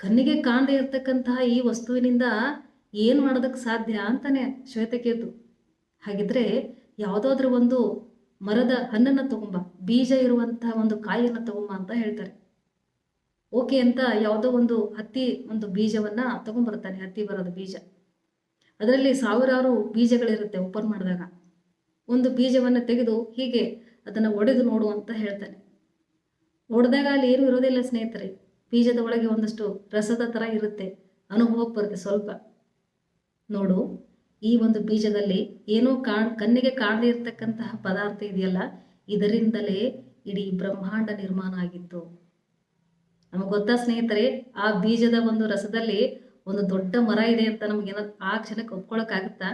ಕಣ್ಣಿಗೆ ಕಾಣದೇ ಇರತಕ್ಕಂತಹ ಈ ವಸ್ತುವಿನಿಂದ ಏನು ಮಾಡೋದಕ್ಕೆ ಸಾಧ್ಯ ಅಂತಾನೆ ಶ್ವೇತಕೇತು ಹಾಗಿದ್ರೆ ಯಾವುದಾದ್ರೂ ಒಂದು ಮರದ ಹಣ್ಣನ್ನು ತಗೊಂಬ, ಬೀಜ ಇರುವಂತಹ ಒಂದು ಕಾಯಿಯನ್ನು ತಗೊಂಬ ಅಂತ ಹೇಳ್ತಾರೆ. ಓಕೆ ಅಂತ ಯಾವುದೋ ಒಂದು ಹತ್ತಿ ಒಂದು ಬೀಜವನ್ನ ತಗೊಂಡ್ಬರ್ತಾನೆ ಹತ್ತಿ ಬರೋದು ಬೀಜ. ಅದರಲ್ಲಿ ಸಾವಿರಾರು ಬೀಜಗಳಿರುತ್ತೆ ಓಪನ್ ಮಾಡಿದಾಗ. ಒಂದು ಬೀಜವನ್ನು ತೆಗೆದು ಹೀಗೆ ಅದನ್ನು ಒಡೆದು ನೋಡು ಅಂತ ಹೇಳ್ತಾನೆ. ಒಡೆದಾಗ ಅಲ್ಲಿ ಏನು ಇರೋದಿಲ್ಲ ಸ್ನೇಹಿತರೆ. ಬೀಜದ ಒಳಗೆ ಒಂದಷ್ಟು ರಸದ ಥರ ಇರುತ್ತೆ. ಅನುಭವಕ್ಕೆ ಬರುತ್ತೆ ಸ್ವಲ್ಪ. ನೋಡು, ಈ ಒಂದು ಬೀಜದಲ್ಲಿ ಏನೋ ಕಾಣ್, ಕಣ್ಣಿಗೆ ಕಾಣದೇ ಇರತಕ್ಕಂತಹ ಪದಾರ್ಥ ಇದೆಯಲ್ಲ, ಇದರಿಂದಲೇ ಇಡೀ ಬ್ರಹ್ಮಾಂಡ ನಿರ್ಮಾಣ ಆಗಿತ್ತು. ನಮಗೆ ಗೊತ್ತಾ ಸ್ನೇಹಿತರೆ, ಆ ಬೀಜದ ಒಂದು ರಸದಲ್ಲಿ ಒಂದು ದೊಡ್ಡ ಮರ ಇದೆ ಅಂತ ನಮ್ಗೆ ಏನಾದ್ರು ಆ ಕ್ಷಣಕ್ಕೆ ಒಪ್ಕೊಳಕ್ಕಾಗುತ್ತಾ?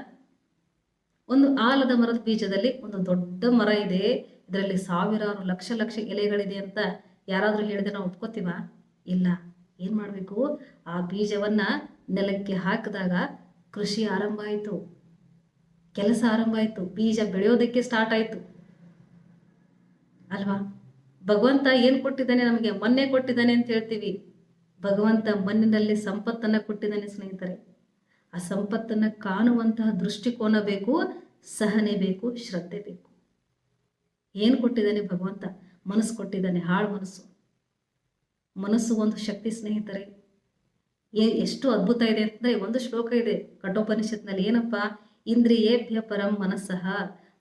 ಒಂದು ಆಲದ ಮರದ ಬೀಜದಲ್ಲಿ ಒಂದು ದೊಡ್ಡ ಮರ ಇದೆ. ಇದರಲ್ಲಿ ಸಾವಿರಾರು ಲಕ್ಷ ಲಕ್ಷ ಎಲೆಗಳಿದೆ ಅಂತ ಯಾರಾದರೂ ಹೇಳಿದ್ರೆ ನಾವು ಒಪ್ಕೋತೀವ? ಇಲ್ಲ, ಏನು ಮಾಡಬೇಕು? ಆ ಬೀಜವನ್ನ ನೆಲಕ್ಕೆ ಹಾಕಿದಾಗ ಕೃಷಿ ಆರಂಭ ಆಯಿತು. ಕೆಲಸ ಆರಂಭ ಆಯ್ತು. ಬೀಜ ಬೆಳೆಯೋದಕ್ಕೆ ಸ್ಟಾರ್ಟ್ ಆಯ್ತು. ಅಲ್ವಾ? ಭಗವಂತ ಏನು ಕೊಟ್ಟಿದ್ದಾನೆ ನಮಗೆ? ಮೊನ್ನೆ ಕೊಟ್ಟಿದ್ದಾನೆ ಅಂತ ಹೇಳ್ತೀವಿ. ಭಗವಂತ ಮಣ್ಣಿನಲ್ಲಿ ಸಂಪತ್ತನ್ನ ಕೊಟ್ಟಿದ್ದಾನೆ ಸ್ನೇಹಿತರೆ. ಆ ಸಂಪತ್ತನ್ನ ಕಾಣುವಂತಹ ದೃಷ್ಟಿಕೋನ ಬೇಕು, ಸಹನೆ ಬೇಕು, ಶ್ರದ್ಧೆ ಬೇಕು. ಏನು ಕೊಟ್ಟಿದ್ದಾನೆ ಭಗವಂತ? ಮನಸ್ಸು ಕೊಟ್ಟಿದ್ದಾನೆ, ಹಾಳು ಮನಸ್ಸು. ಮನಸ್ಸು ಒಂದು ಶಕ್ತಿ ಸ್ನೇಹಿತರೆ. ಏ ಎಷ್ಟು ಅದ್ಭುತ ಇದೆ ಅಂತಂದರೆ ಒಂದು ಶ್ಲೋಕ ಇದೆ ಕಠೋಪನಿಷತ್ನಲ್ಲಿ, ಏನಪ್ಪ? ಇಂದ್ರಿಯೇಭ್ಯ ಪರಂ ಮನಸ್ಸಃ,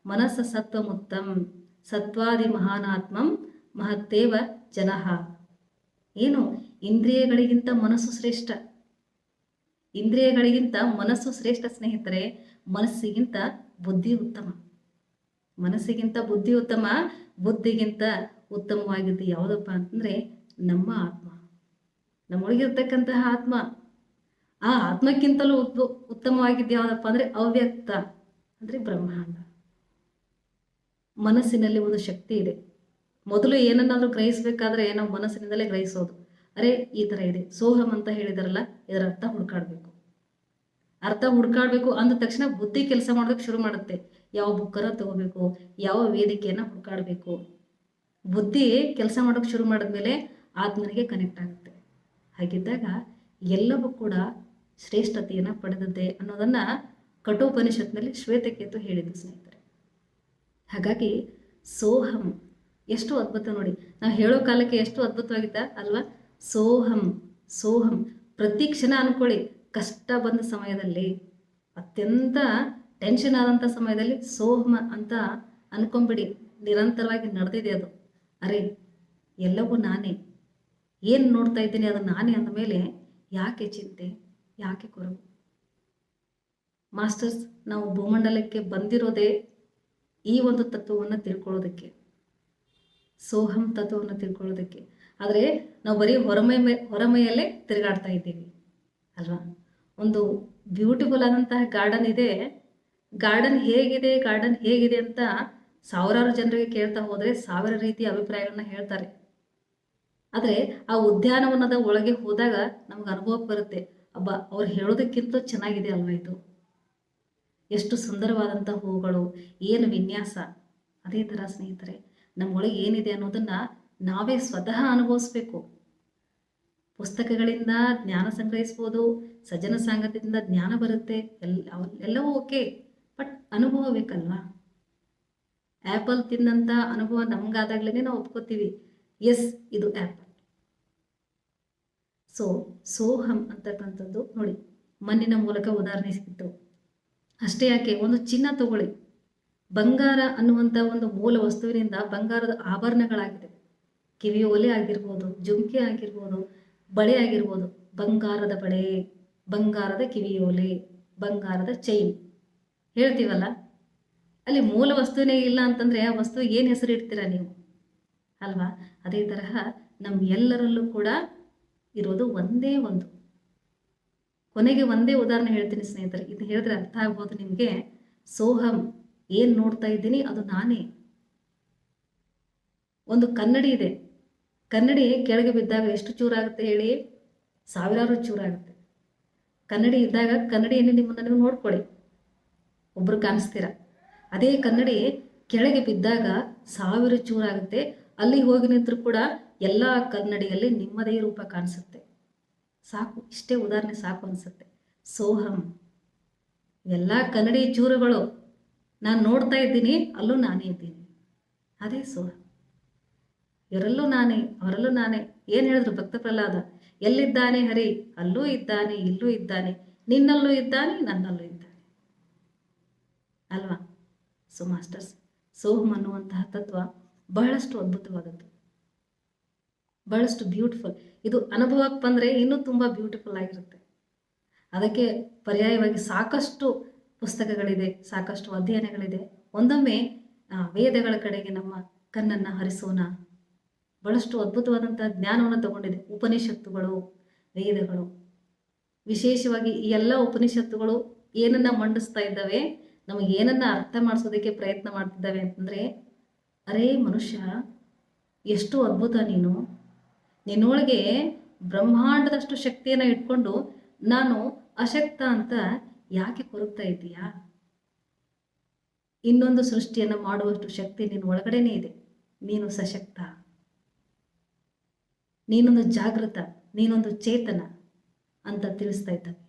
ಮನಸ್ಸ ಸತ್ವಮುತ್ತಂ ಸತ್ವಾದಿ ಮಹಾನಾತ್ಮಂ, ಮಹತ್ತೇವ ಜನಃ. ಏನು? ಇಂದ್ರಿಯಗಳಿಗಿಂತ ಮನಸ್ಸು ಶ್ರೇಷ್ಠ. ಇಂದ್ರಿಯಗಳಿಗಿಂತ ಮನಸ್ಸು ಶ್ರೇಷ್ಠ ಸ್ನೇಹಿತರೆ, ಮನಸ್ಸಿಗಿಂತ ಬುದ್ಧಿ ಉತ್ತಮ. ಮನಸ್ಸಿಗಿಂತ ಬುದ್ಧಿ ಉತ್ತಮ, ಬುದ್ಧಿಗಿಂತ ಉತ್ತಮವಾಗಿದ್ದು ಯಾವುದಪ್ಪ ಅಂತಂದ್ರೆ ನಮ್ಮ ಆತ್ಮ. ನಮ್ಮೊಳಗಿರ್ತಕ್ಕಂತಹ ಆತ್ಮ. ಆ ಆತ್ಮಕ್ಕಿಂತಲೂ ಉತ್ ಉತ್ತಮವಾಗಿದ್ದು ಯಾವುದಪ್ಪ ಅಂದ್ರೆ ಅವ್ಯಕ್ತ, ಅಂದ್ರೆ ಬ್ರಹ್ಮಾಂಡ. ಮನಸ್ಸಿನಲ್ಲಿ ಒಂದು ಶಕ್ತಿ ಇದೆ. ಮೊದಲು ಏನನ್ನಾದ್ರೂ ಗ್ರಹಿಸ್ಬೇಕಾದ್ರೆ ನಾವು ಮನಸ್ಸಿನಿಂದಲೇ ಗ್ರಹಿಸೋದು. ಅರೆ, ಈ ತರ ಇದೆ. ಸೋಹಂ ಅಂತ ಹೇಳಿದಾರಲ್ಲ, ಇದರ ಅರ್ಥ ಹುಡ್ಕಾಡ್ಬೇಕು. ಅರ್ಥ ಹುಡ್ಕಾಡ್ಬೇಕು ಅಂದ ತಕ್ಷಣ ಬುದ್ಧಿ ಕೆಲಸ ಮಾಡೋದಕ್ಕೆ ಶುರು ಮಾಡುತ್ತೆ. ಯಾವ ಬುಕ್ಕರ ತಗೋಬೇಕು, ಯಾವ ವೇದಿಕೆಯನ್ನ ಹುಡ್ಕಾಡ್ಬೇಕು. ಬುದ್ಧಿ ಕೆಲಸ ಮಾಡೋಕೆ ಶುರು ಮಾಡಿದ್ಮೇಲೆ ಆತ್ಮನಿಗೆ ಕನೆಕ್ಟ್ ಆಗುತ್ತೆ. ಹಾಗಿದ್ದಾಗ ಎಲ್ಲವೂ ಕೂಡ ಶ್ರೇಷ್ಠತೆಯನ್ನು ಪಡೆದದ್ದೆ ಅನ್ನೋದನ್ನ ಕಠೋಪನಿಷತ್ನಲ್ಲಿ ಶ್ವೇತಕೇತು ಹೇಳಿದ್ದು ಸ್ನೇಹಿತರೆ. ಹಾಗಾಗಿ ಸೋಹಂ, ಎಷ್ಟು ಅದ್ಭುತ ನೋಡಿ. ನಾವು ಹೇಳೋ ಕಾಲಕ್ಕೆ ಎಷ್ಟು ಅದ್ಭುತವಾಗಿದ್ದ ಅಲ್ವಾ? ಸೋಹಂ ಸೋಹಂ. ಪ್ರತಿ ಕ್ಷಣ ಅನ್ಕೊಳ್ಳಿ, ಕಷ್ಟ ಬಂದ ಸಮಯದಲ್ಲಿ, ಅತ್ಯಂತ ಟೆನ್ಷನ್ ಆದಂಥ ಸಮಯದಲ್ಲಿ ಸೋಹಮ ಅಂತ ಅನ್ಕೊಂಬಿಡಿ. ನಿರಂತರವಾಗಿ ನಡೆದಿದೆ ಅದು. ಅರೆ, ಎಲ್ಲವೂ ನಾನೇ. ಏನು ನೋಡ್ತಾ ಇದ್ದೀನಿ ಅದು ನಾನೇ ಅಂದ ಮೇಲೆ ಯಾಕೆ ಚಿಂತೆ, ಯಾಕೆ ಕೊರಗು? ಮಾಸ್ಟರ್ಸ್, ನಾವು ಭೂಮಂಡಲಕ್ಕೆ ಬಂದಿರೋದೇ ಈ ಒಂದು ತತ್ವವನ್ನು ತಿಳ್ಕೊಳ್ಳೋದಕ್ಕೆ, ಸೋಹಂ ತತ್ವವನ್ನು ತಿಳ್ಕೊಳ್ಳೋದಕ್ಕೆ. ಆದರೆ ನಾವು ಬರೀ ಹೊರಮೈ ಹೊರಮೈಯಲ್ಲೇ ತಿರುಗಾಡ್ತಾ ಇದ್ದೀವಿ, ಅಲ್ವಾ? ಒಂದು ಬ್ಯೂಟಿಫುಲ್ ಆದಂತಹ ಗಾರ್ಡನ್ ಇದೆ. ಗಾರ್ಡನ್ ಹೇಗಿದೆ ಗಾರ್ಡನ್ ಹೇಗಿದೆ ಅಂತ ಸಾವಿರಾರು ಜನರಿಗೆ ಕೇಳ್ತಾ ಹೋದರೆ ಸಾವಿರ ರೀತಿಯ ಅಭಿಪ್ರಾಯಗಳನ್ನ ಹೇಳ್ತಾರೆ. ಆದರೆ ಆ ಉದ್ಯಾನವನದ ಒಳಗೆ ಹೋದಾಗ ನಮ್ಗೆ ಅನುಭವ ಬರುತ್ತೆ. ಅಬ್ಬ, ಅವ್ರು ಹೇಳೋದಕ್ಕಿಂತ ಚೆನ್ನಾಗಿದೆ ಅಲ್ವಾ ಇದು? ಎಷ್ಟು ಸುಂದರವಾದಂಥ ಹೂಗಳು, ಏನು ವಿನ್ಯಾಸ. ಅದೇ ಥರ ಸ್ನೇಹಿತರೆ ನಮ್ಮೊಳಗೆ ಏನಿದೆ ಅನ್ನೋದನ್ನ ನಾವೇ ಸ್ವತಃ ಅನುಭವಿಸ್ಬೇಕು. ಪುಸ್ತಕಗಳಿಂದ ಜ್ಞಾನ ಸಂಗ್ರಹಿಸ್ಬೋದು ಸಜ್ಜನ ಸಾಂಗತ್ಯದಿಂದ ಜ್ಞಾನ ಬರುತ್ತೆ ಎಲ್ಲ ಎಲ್ಲವೂ ಓಕೆ, ಬಟ್ ಅನುಭವ ಬೇಕಲ್ವಾ? ಆ್ಯಪಲ್ ತಿಂದಂಥ ಅನುಭವ ನಮಗಾದಾಗ್ಲೇ ನಾವು ಒಪ್ಕೋತೀವಿ. ಎಸ್ ಇದು ಆ್ಯಪಲ್ ಸೊ ಸೋಹಂ ಅಂತಕ್ಕಂಥದ್ದು ನೋಡಿ, ಮಣ್ಣಿನ ಮೂಲಕ ಉದಾಹರಣೆ ಸಿಕ್ತು ಅಷ್ಟೇ ಯಾಕೆ, ಒಂದು ಚಿನ್ನ ತಗೊಳ್ಳಿ. ಬಂಗಾರ ಅನ್ನುವಂಥ ಒಂದು ಮೂಲ ವಸ್ತುವಿನಿಂದ ಬಂಗಾರದ ಆಭರಣಗಳಾಗಿದೆ ಕಿವಿ ಒಲೆ ಆಗಿರ್ಬೋದು, ಜುಮ್ಕಿ ಆಗಿರ್ಬೋದು, ಬಳೆ ಆಗಿರ್ಬೋದು, ಬಂಗಾರದ ಬಳೆ, ಬಂಗಾರದ ಕಿವಿ ಓಲೆ ಬಂಗಾರದ ಚೈನ್ ಹೇಳ್ತೀವಲ್ಲ? ಅಲ್ಲಿ ಮೂಲ ವಸ್ತುವಿನೇ ಇಲ್ಲ ಅಂತಂದರೆ ಆ ವಸ್ತು ಏನು ಹೆಸರು ಇಡ್ತೀರಾ ನೀವು? ಅಲ್ವಾ? ಅದೇ ತರಹ ನಮ್ಮ ಎಲ್ಲರಲ್ಲೂ ಕೂಡ ಇರೋದು ಒಂದೇ ಒಂದು. ಕೊನೆಗೆ ಒಂದೇ ಉದಾಹರಣೆ ಹೇಳ್ತೀನಿ ಸ್ನೇಹಿತರೆ. ಇದು ಹೇಳಿದ್ರೆ ಅರ್ಥ ಆಗ್ಬೋದು ನಿಮಗೆ. ಸೋಹಂ, ಏನು ನೋಡ್ತಾ ಇದ್ದೀನಿ? ಅದು ನಾನೇ. ಒಂದು ಕನ್ನಡಿ ಇದೆ. ಕನ್ನಡಿ ಕೆಳಗೆ ಬಿದ್ದಾಗ ಎಷ್ಟು ಚೂರಾಗುತ್ತೆ ಹೇಳಿ? ಸಾವಿರಾರು ಚೂರಾಗುತ್ತೆ. ಕನ್ನಡಿ ಇದ್ದಾಗ ಕನ್ನಡಿಯನ್ನು ನಿಮ್ಮನ್ನು ನೀವು ನೋಡ್ಕೊಳ್ಳಿ. ಒಬ್ರು ಕಾಣಿಸ್ತೀರ? ಅದೇ ಕನ್ನಡಿ ಕೆಳಗೆ ಬಿದ್ದಾಗ ಸಾವಿರ ಚೂರಾಗುತ್ತೆ. ಅಲ್ಲಿ ಹೋಗಿ ನಿಂತರೂ ಕೂಡ ಎಲ್ಲ ಕನ್ನಡಿಯಲ್ಲಿ ನಿಮ್ಮದೇ ರೂಪ ಕಾಣಿಸುತ್ತೆ. ಸಾಕು, ಇಷ್ಟೇ ಉದಾಹರಣೆ ಸಾಕು ಅನಿಸುತ್ತೆ. ಸೋಹಂ ಎಲ್ಲ ಕನ್ನಡಿ ಚೂರುಗಳು. ನಾನು ನೋಡ್ತಾ ಇದ್ದೀನಿ, ಅಲ್ಲೂ ನಾನೇ ಇದ್ದೀನಿ. ಅದೇ ಸೋಹಂ. ಇವರಲ್ಲೂ ನಾನೇ, ಅವರಲ್ಲೂ ನಾನೇ. ಏನು ಹೇಳಿದ್ರು ಭಕ್ತ ಪ್ರಹ್ಲಾದ? ಎಲ್ಲಿದ್ದಾನೆ ಹರಿ? ಅಲ್ಲೂ ಇದ್ದಾನೆ, ಇಲ್ಲೂ ಇದ್ದಾನೆ. ನಿನ್ನಲ್ಲೂ ಇದ್ದಾನೆ, ನನ್ನಲ್ಲೂ ಇದ್ದಾನೆ. ಅಲ್ವಾ? ಸೊ ಮಾಸ್ಟರ್ಸ್ ಸೋಹಂ ಅನ್ನುವಂತಹ ತತ್ವ ಬಹಳಷ್ಟು ಅದ್ಭುತವಾದದ್ದು. ಬಹಳಷ್ಟು ಬ್ಯೂಟಿಫುಲ್ ಇದು ಅನುಭವಕ್ಕೆ ಬಂದರೆ ಇನ್ನೂ ತುಂಬ ಬ್ಯೂಟಿಫುಲ್ ಆಗಿರುತ್ತೆ. ಅದಕ್ಕೆ ಪರ್ಯಾಯವಾಗಿ ಸಾಕಷ್ಟು ಪುಸ್ತಕಗಳಿದೆ, ಸಾಕಷ್ಟು ಅಧ್ಯಯನಗಳಿದೆ. ಒಂದೊಮ್ಮೆ ವೇದಗಳ ಕಡೆಗೆ ನಮ್ಮ ಕಣ್ಣನ್ನು ಹರಿಸೋಣ. ಬಹಳಷ್ಟು ಅದ್ಭುತವಾದಂಥ ಜ್ಞಾನವನ್ನು ತಗೊಂಡಿದೆ. ಉಪನಿಷತ್ತುಗಳು, ವೇದಗಳು. ವಿಶೇಷವಾಗಿ ಈ ಎಲ್ಲ ಉಪನಿಷತ್ತುಗಳು ಏನನ್ನ ಮಂಡಿಸ್ತಾ ಇದ್ದಾವೆ, ನಮಗೆ ಏನನ್ನ ಅರ್ಥ ಮಾಡಿಸೋದಕ್ಕೆ ಪ್ರಯತ್ನ ಮಾಡ್ತಿದ್ದಾವೆ ಅಂತಂದರೆ ಅರೇ ಮನುಷ್ಯ, ಎಷ್ಟು ಅದ್ಭುತ ನೀನು. ನಿನ್ನೊಳಗೆ ಬ್ರಹ್ಮಾಂಡದಷ್ಟು ಶಕ್ತಿಯನ್ನು ಇಟ್ಕೊಂಡು ನಾನು ಅಶಕ್ತ ಅಂತ ಯಾಕೆ ಕೊರಗ್ತಾ ಇದ್ದೀಯಾ? ಇನ್ನೊಂದು ಸೃಷ್ಟಿಯನ್ನು ಮಾಡುವಷ್ಟು ಶಕ್ತಿ ನಿನ್ನ ಒಳಗಡೆನೇ ಇದೆ. ನೀನು ಸಶಕ್ತ. ನೀನೊಂದು ಜಾಗೃತ, ನೀನೊಂದು ಚೇತನ ಅಂತ ತಿಳಿಸ್ತಾ ಇದ್ದಾವೆ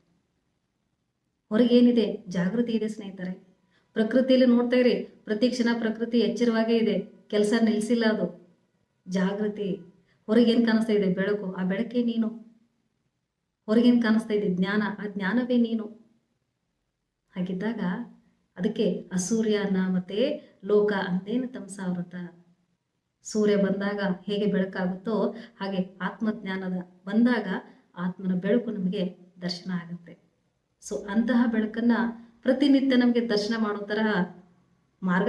ಹೊರಗೇನಿದೆ? ಜಾಗೃತಿ ಇದೆ ಸ್ನೇಹಿತರೆ. ಪ್ರಕೃತಿಯಲ್ಲಿ ನೋಡ್ತಾ ಇರಿ, ಪ್ರತಿ ಕ್ಷಣ ಪ್ರಕೃತಿ ಎಚ್ಚರವಾಗೇ ಇದೆ, ಕೆಲಸ ನಿಲ್ಲಿಸಿಲ್ಲ ಅದು. ಜಾಗೃತಿ. ಹೊರಗೇನು ಕಾಣಿಸ್ತಾ ಇದೆ ಬೆಳಕು? ಆ ಬೆಳಕೇ ನೀನು. ಹೊರಗೇನು ಕಾಣಿಸ್ತಾ ಇದೆ ಜ್ಞಾನ? ಆ ಜ್ಞಾನವೇ ನೀನು. ಹಾಗಿದ್ದಾಗ ಅದಕ್ಕೆ ಅಸೂರ್ಯ ಮತ್ತೆ ಲೋಕ ಅಂತೇನು ತಮಸಾವೃತ. ಸೂರ್ಯ ಬಂದಾಗ ಹೇಗೆ ಬೆಳಕಾಗುತ್ತೋ ಹಾಗೆ ಆತ್ಮಜ್ಞಾನದ ಬಂದಾಗ ಆತ್ಮನ ಬೆಳಕು ನಮಗೆ ದರ್ಶನ ಆಗುತ್ತೆ. ಸೊ ಅಂತಹ ಬೆಳಕನ್ನು ಪ್ರತಿನಿತ್ಯ ನಮಗೆ ದರ್ಶನ ಮಾಡೋ ತರಹ ಮಾರ್ಗ